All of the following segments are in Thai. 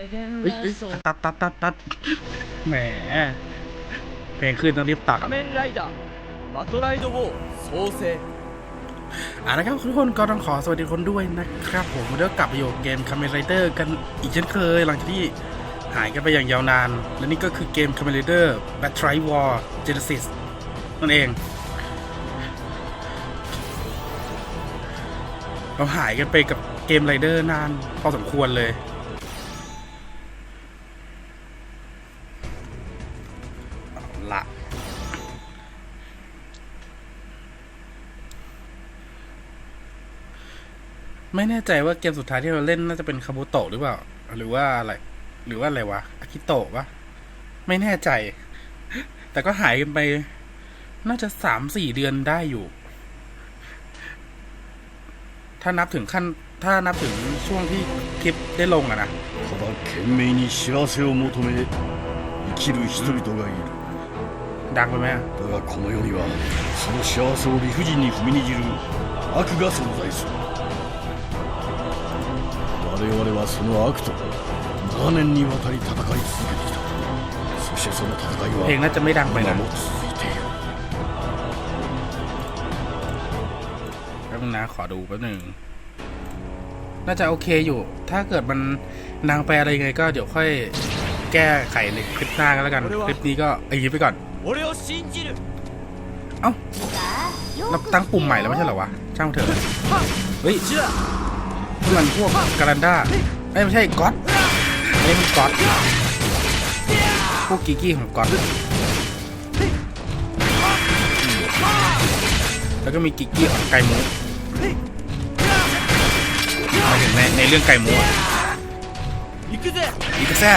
เฮ้เฮ้ยตัดตัดตัดตัดแหมเพลงขึ้นต้องรีบตัดอะนะครับทุกคนก็ต้องขอสวัสดีคนด้วยนะครับ ผมเดี๋ยวกลับไปโยู่เกมคาเมรไรเดอร์กันอีกเช่นเคย หลังจากที่หายกันไปอย่างยาวนาน และนี่ก็คือเกมคาเมรไรเดอร์แบททร์วอร์เจเนซิสนั่นเอง เราหายกันไปกับเกมไรเดอร์นานพอสมควรเลย ไม่แน่ใจว่าเกมสุดท้ายที่เราเล่นน่าจะเป็นคาบุโตะหรือเปล่า หรือว่าอะไร หรือว่าอะไรวะอากิโตะปะไม่แน่ใจ แต่ก็หายกันไป น่าจะสามสี่เดือนได้อยู่ ถ้านับถึงขั้น ถ้านับถึงช่วงที่คลิปได้ลงอะนะ ただ懸命に幸せを求め生きる人々がいる ดังไปไหมอะ だがこの世にはその幸せを理不尽に踏みにじる悪が存在する 我々はその悪と長年にわたり戦い続けてきたそしてその戦い เพลง は น่าจะไม่ดังไป 今 นะ も続いている แป๊บนึงนะขอดูแป๊บนึงน่าจะโอเคอยู่ ถ้าเกิดมันนางไปอะไรยังไงก็เดี๋ยวค่อยแก้ไขในคลิปหน้ากันแล้วกัน คลิปนี้ก็เอาอย่างนี้ไปก่อน 俺を信じる เอ้าเราตั้งปุ่มใหม่แล้วไม่ใช่เหรอวะ ช่างมันเถอะ เฮ้ย こっちだ นี่มันพวกการันดาไม่ไม่ใช่ก๊อตนี่มันก๊อตพวกกิกี้ของก๊อตแล้วก็มีกิกี้ของไก่หมูมาถึงในในเรื่องไก่หมูอีกแซ่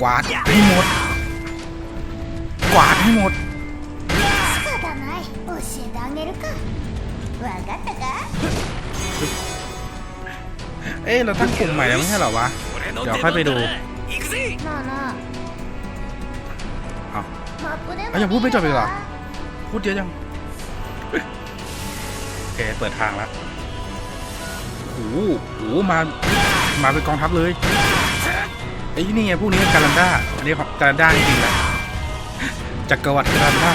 กวาดให้หมด กวาดให้หมด 教えてあげるかわかったか เอ้ยเราตั้งกลุ่มใหม่แล้วไม่ใช่เหรอวะ เดี๋ยวค่อยไปดู 行くぜなあなあ เอา マップでも あじゃあもう一回食べるわ 見る พูดเยอะยัง โอเค เปิดทางแล้วโอ้โหโอ้โหมา มาเป็นกองทัพเลยไอ้ยนี่ไงพวกนี้เป็นการันด้า อันนี้ของการันด้าจริงๆแหละจักรวรรดิการันด้า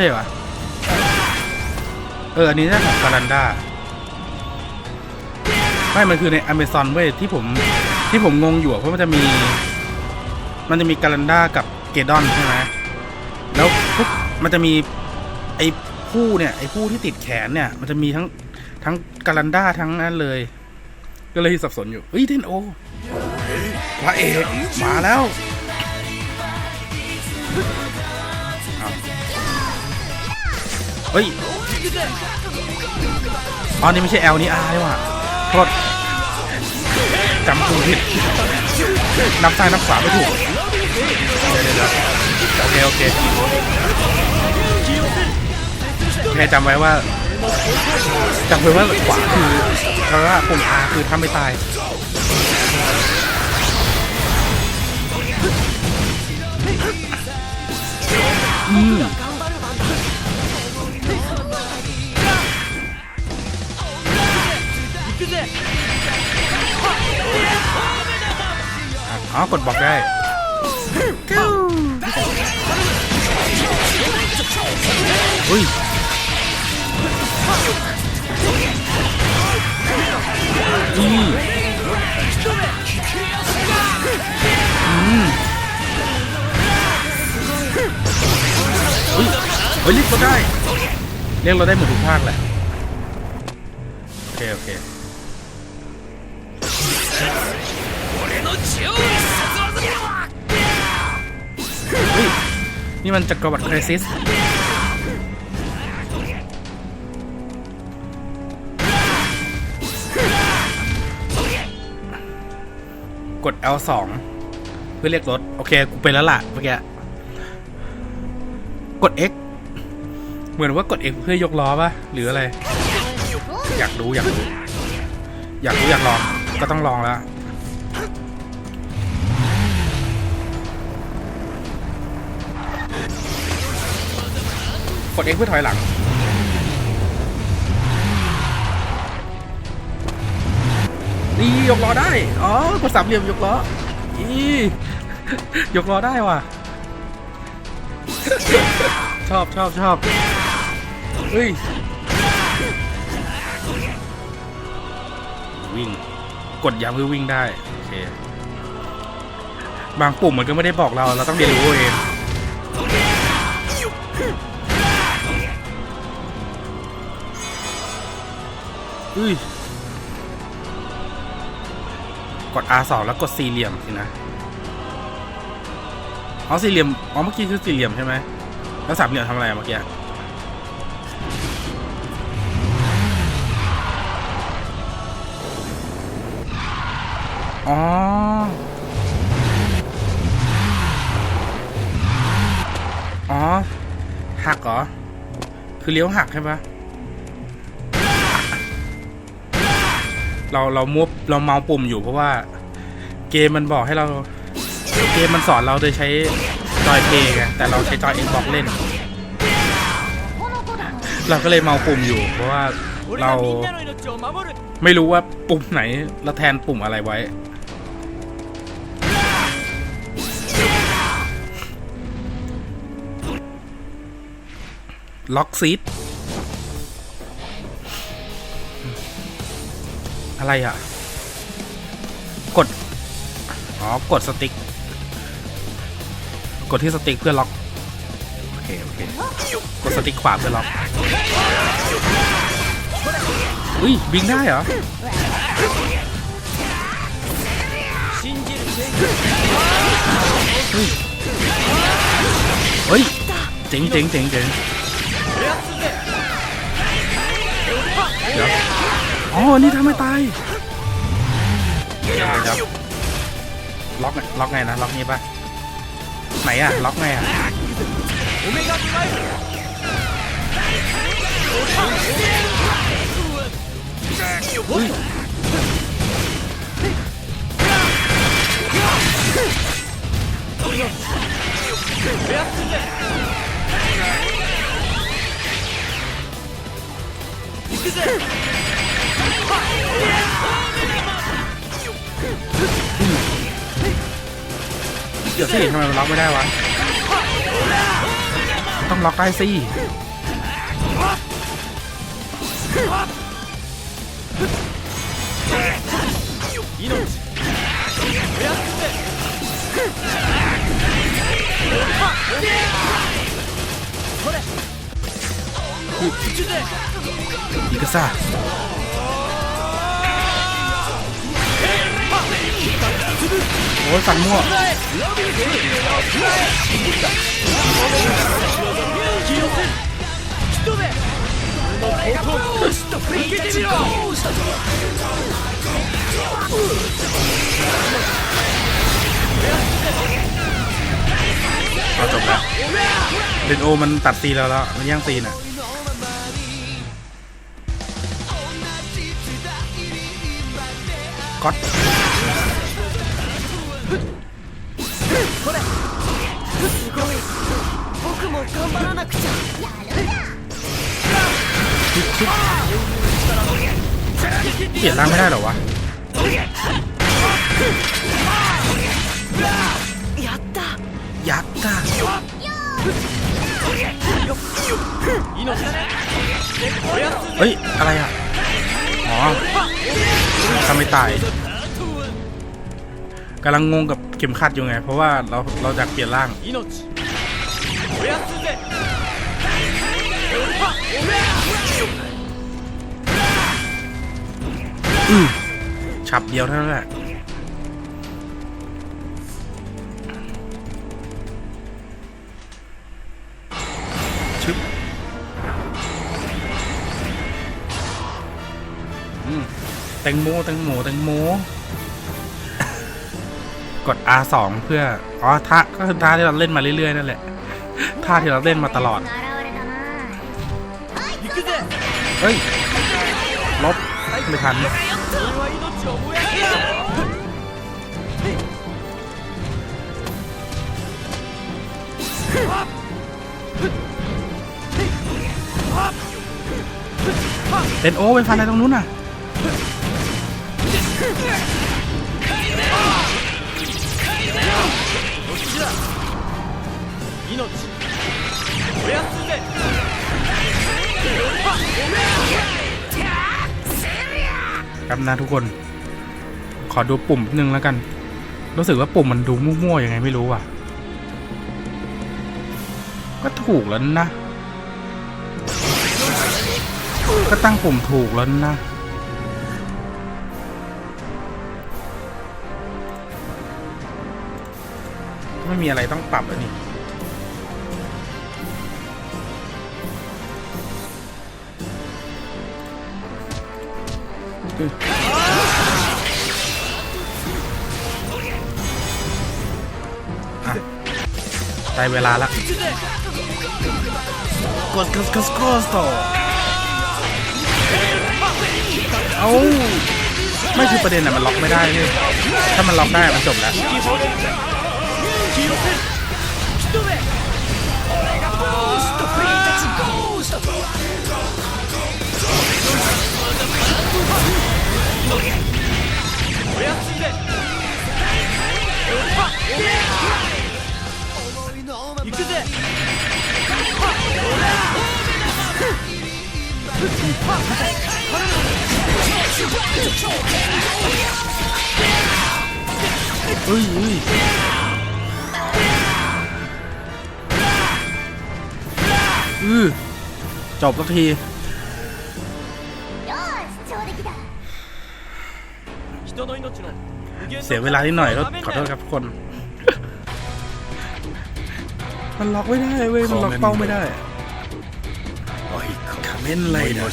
ช่ปะเออ อันนี้น่าของการันดาไม่มันคือในอเมซอนเว้ยที่ผมที่ผมงงอยู่เพราะมันจะมี มันจะมีการันดากับเกดอนใช่ไหมแล้วปุ๊บมันจะมีไอ้ผู้เนี่ยไอ้ผู้ที่ติดแขนเนี่ย มันจะมีทั้งทั้งการันดาทั้งนั้นเลย ก็เลยสับสนอยู่เฮ้ยเทนโอพระเอกมาแล้ว เฮ้ยอ๋อนี่ไม่ใช่ L นี่ R นี่หว่าโทษจำคูผิดนับซ้ายนับขวาไม่ถูกเดี๋ยวโอเคโอเคโอเคจำไว้ว่าจำไว้ว่าขวาคือเพราะว่าปุ่ม R คือทำไม่ตายอืม อะอ๋อกดบล็อกได้อุ้ยอืมอืมอุ้ยเฮ้ยเรียกเราได้ เรียกเราได้หมดทุกภาคแหละ โอเค โอเค นี่มันจักรวรรดิคริซิสกด L2 เพื่อเรียกรถ โอเค กูเป็นแล้วล่ะเมื่อกี้กด X เหมือนว่ากด X เพื่อยกล้อป่ะหรืออะไร อยากรู้ อยากรู้ อยากรู้ อยากลอง ก็ต้องลองแล้ว ด X เพื่อถอยหลัง นี่ยกล้อได้ อ๋อกดสามเหลี่ยมยกล้ออียกล้อได้ว่ะ ชอบชอบชอบเฮ้ย วิ่ง กดย้ำเพื่อวิ่งได้ โอเค บางปุ่มมันก็ไม่ได้บอกเรา เราต้องเรียนรู้เอง อุ้ย กด R2 แล้วกดสี่เหลี่ยมสินะ อ๋อสี่เหลี่ยม อ๋อเมื่อกี้คือสี่เหลี่ยมใช่ไหม แล้วสามเหลี่ยมทำอะไรเมื่อกี้อ๋อ อ๋อ หักเหรอ คือเลี้ยวหักใช่ปะ เราเรามุบเราเมาปุ่มอยู่เพราะว่าเกมมันบอกให้เรา เกมมันสอนเราโดยใช้จอยเพย์ไงแต่เราใช้จอย Xbox เล่น เราก็เลยเมาปุ่มอยู่ เพราะว่าเราไม่รู้ว่าปุ่มไหนเราแทนปุ่มอะไรไว้ ล็อกซีด อะไรอะ กด อ๋อ กดสติ๊ก กดที่สติ๊กเพื่อล็อก โอเค โอเค กดสติ๊กขวาเพื่อล็อก อุ้ยบิงได้เหรอเฮ้ยเฮ้ยเจ๋งเจ๋งเจ๋งเจ๋งเดี๋ยว อ๋อ นี่ทำให้ตายเดี๋ยวเดี๋ยวล็อกไงล็อกไงนะ ล็อกนี้ปะไหนอะล็อกไงอะอุ้ย เดี๋ยวสิทำไมมันล็อกไม่ได้วะ ต้องล็อกได้สิอีกซ่า อ้ยฟันมั่วจบแล้วเดนโอมันตัดซีนเราแล้ว มันย่างซีนอะก๊อต เปลี่ยนร่างไม่ได้เหรอวะยัตตายัตตาเฮ้ย อะไรอะ อ๋อทำไม่ตาย กำลังงงกับเข็มขัดอยู่ไง เพราะว่าเราเราจากเปลี่ยนร่างอือฉับเดียวเท่านั้นแหละชึบอืมแตงโมแตงโมแตงโมก ด R2 เพื่อ อ๋อท่าก็คือท่าที่เราเล่นมาเรื่อยๆนั่นแหละท่าที่เราเล่นมาตลอด เฮ้ย ลบ ไม่ทัน เล่นโอ้เป็นฟันอะไรตรงนู้นน่ะ 命おやつぜ ครับนะทุกคน ขอดูปุ่มนิดนึงแล้วกัน รู้สึกว่าปุ่มมันดูมั่วๆยังไงไม่รู้อ่ะ ก็ถูกแล้วนะ ก็ตั้งปุ่มถูกแล้วนะ ไม่มีอะไรต้องปรับแล้วนี่อะได้เวลาละกดกดกดกดต่อเอาไม่คือประเด็นอะมันล็อกไม่ได้เลยถ้ามันล็อกได้มันจบแล้ว よせ一目俺がゴーストフリーたちゴースト俺のラッパーがバーンと乗り合い俺は次でロッパ行くぜおいおい。 อือจบสักที เสียเวลานิดหน่อยก็ขอโทษครับทุกคน มันล็อกไม่ได้เว้ย มันล็อกเป้าไม่ได้คาเมนเลยนะ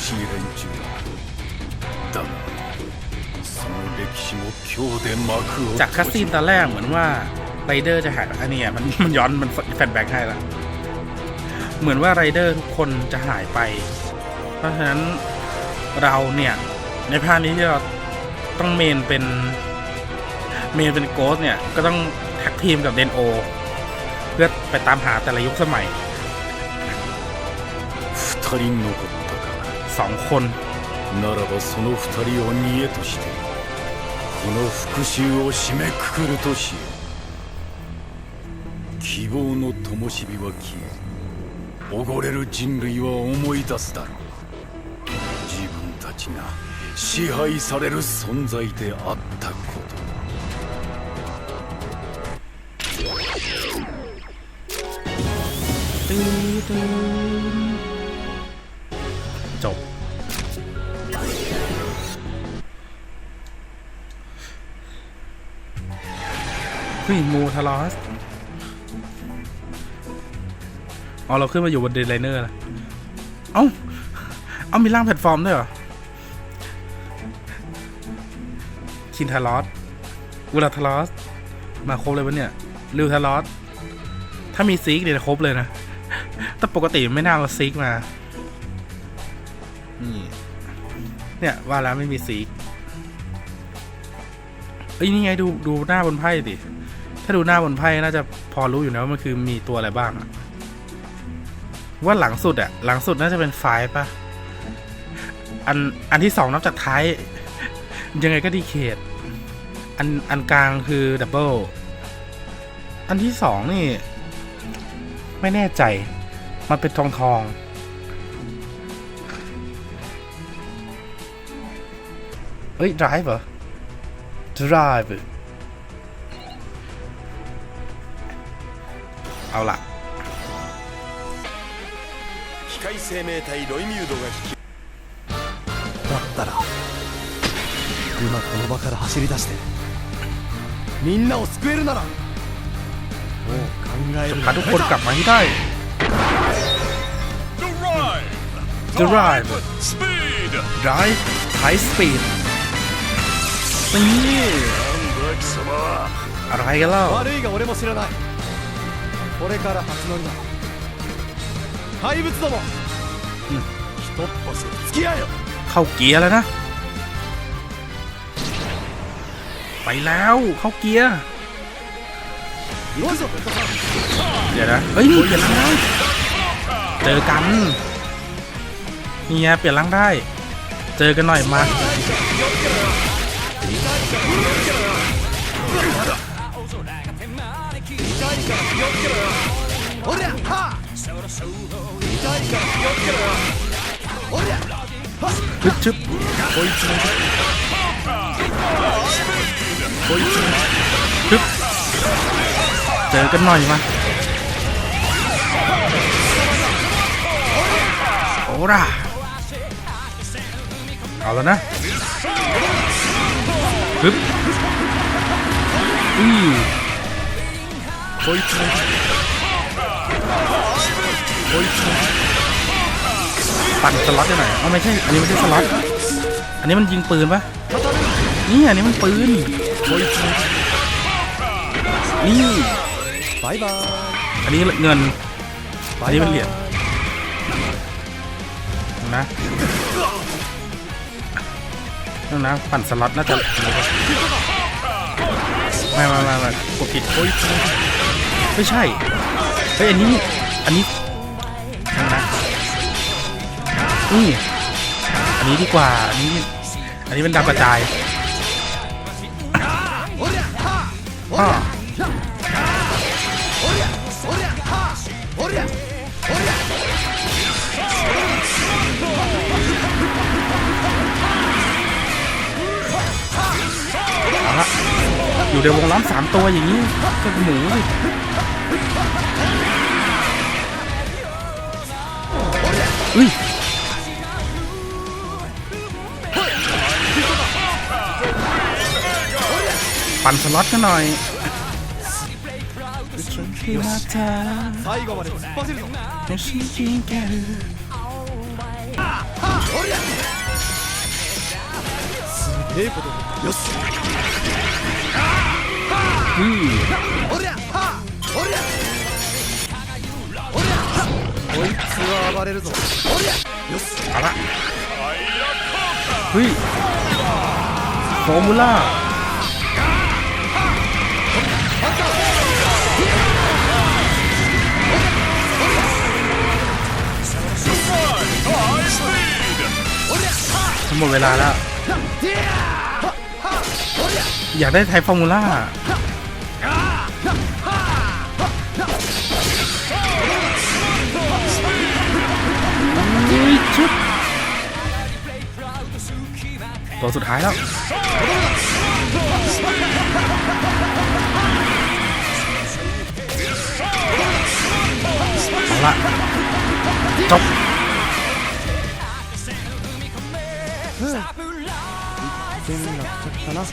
จากคัสซีนตอนแรกเหมือนว่าไรเดอร์จะหายอันนี้มันมันย้อนมันแฟนแบ็กให้แล้ว เหมือนว่าไรเดอร์ทุกคนจะหายไป เพราะฉะนั้นเราเนี่ย ในภาคนี้ที่เราต้องเมนเป็นเมนเป็นโกสเนี่ย ก็ต้องแท็กทีมกับเดนโอ เพื่อไปตามหาแต่ละยุคสมัย 二人残ったか สองคน ならばその二人を見栄としてこの復讐を締めくくるとしよう希望の灯火は消え 溺れる人類は思い出すだろう自分たちが支配される存在であったことจบ เฮ้ยมูทารอส อ๋อ เราขึ้นมาอยู่บนเดลไลเนอร์ล้วเอ้า เอามีร่างแพลตฟอร์มด้วยเหรอ คินทารอสอูราทารอส มาครบเลยวะเนี่ยริวทารอส ถ้ามีซีกเนี่ยครบเลยนะ แต่ปกติไม่น่าเอาซีกมา นี่ เนี่ย ว่าแล้วไม่มีซีกเอ้ยนี่ไงดูดูหน้าบนไพ่ดิ ถ้าดูหน้าบนไพ่น่าจะพอรู้อยู่นะว่ามันคือมีตัวอะไรบ้างอะ ว่าหลังสุดอะหลังสุดน่าจะเป็นไฟล์ปะอันอันที่สองนับจากท้าย ยังไงก็ดีเคทอันอันกลางคือดับเบิลอันที่สองนี่ ไม่แน่ใจ มันเป็นทองทองเอ้ย drive เหรอ drive เอาละ 機械生命体ロイミュードが引きだったら今この場から走り出してみんなを救えるならもう考える พาทุกคนกลับมาให้ได้ drive Speed drive high speed นี่ なんだ貴様 อะไรกันเล่า 悪いが俺も知らないこれから初乗りだ怪物ども、 เข้าเกียร์แล้วนะ ไปแล้วเข้าเกียร์เดี๋ยวนะเฮ้ยนี่เปลี่ยนร่างได้เจอกันเฮียเปลี่ยนร่างได้ เจอกันหน่อยมา ชึบชึบโอ้ยชึบโอ้ยชึบชึบเจอกันหน่อยมาโอ้ล่ะเอาแล้วนะปึ๊บอือโอ้ยชึบ ปั่นสล็อตได้ไหมเอาไม่ใช่ อันนี้ไม่ใช่สล็อต อันนี้มันยิงปืนปะนี่อันนี้มันปืน นี่บายบาย อันนี้เงิน อันนี้เป็นเหรียญนะนั่นนะปั่นสล็อตน่าจะไม่ไม่ไม่ไม่กดผิดไม่ใช่เฮ้ยอันนี้ อันนี้ อุ้ย อันนี้ดีกว่า อันนี้ อันนี้มันดับกระจายอาลอยู่ในวงล้อมสามตัวอย่างนี้ก็หมูเลยอุ้ย ปั่นสล็อตกันหน่อยอืมเอาละเฮ้ยฟอร์มู หมดเวลาแล้ว อยากได้ไทยฟอร์มูล่าตัวสุดท้ายแล้ว เอาละจบ นาะ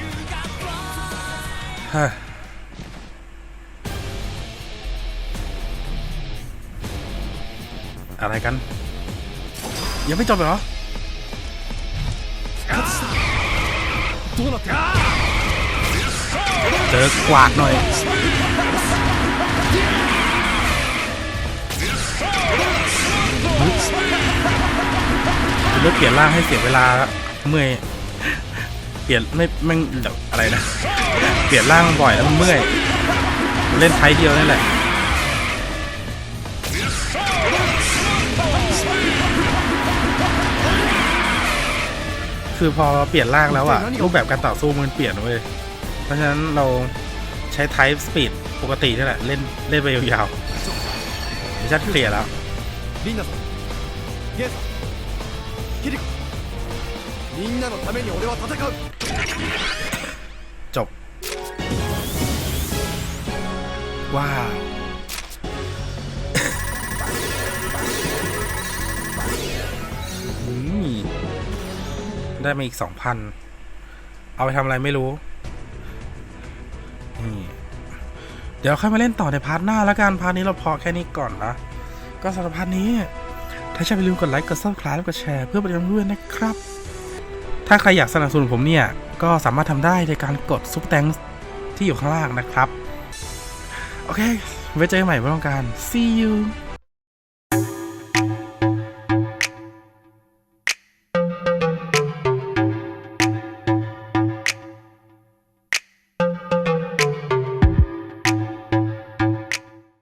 อะไรกัน ยังไม่จบเหรอเจอกวาดหน่อย เลือกเปลี่ยนล่างให้เสียเวลาเมื่อย เปลี่ยนไม่แม่งเดี๋ยวอะไรนะ เปลี่ยนร่างบ่อยแล้วมันเมื่อย เล่นไทยเดียวนี่แหละ คือพอเปลี่ยนร่างแล้วอะรูปแบบการต่อสู้มันเปลี่ยนเว้ย เพราะฉะนั้นเราใช้ Type Speed ปกตินี่แหละ เล่นเล่นไปยาวๆมิชชั่นเคลียร์แล้ว リンナさんゲンさんキリコみんなのために俺は戦う ว้าวได้มาอีกสองพัน เอาไปทำอะไรไม่รู้ นี่ เดี๋ยวค่อยมาเล่นต่อในพาร์ทหน้าแล้วกัน พาร์ทนี้เราพอแค่นี้ก่อนนะ ก็สำหรับพาร์ทนี้ ถ้าชอบอย่าลืมกดไลค์ กด subscribe กดแชร์เพื่อเป็นกำลังใจด้วยนะครับ ถ้าใครอยากสนับสนุนผมเนี่ย ก็สามารถทำได้ในการกดซุปแตงที่อยู่ข้างล่างนะครับ โอเค ไว้เจอกันใหม่เมื่อต้องการ see you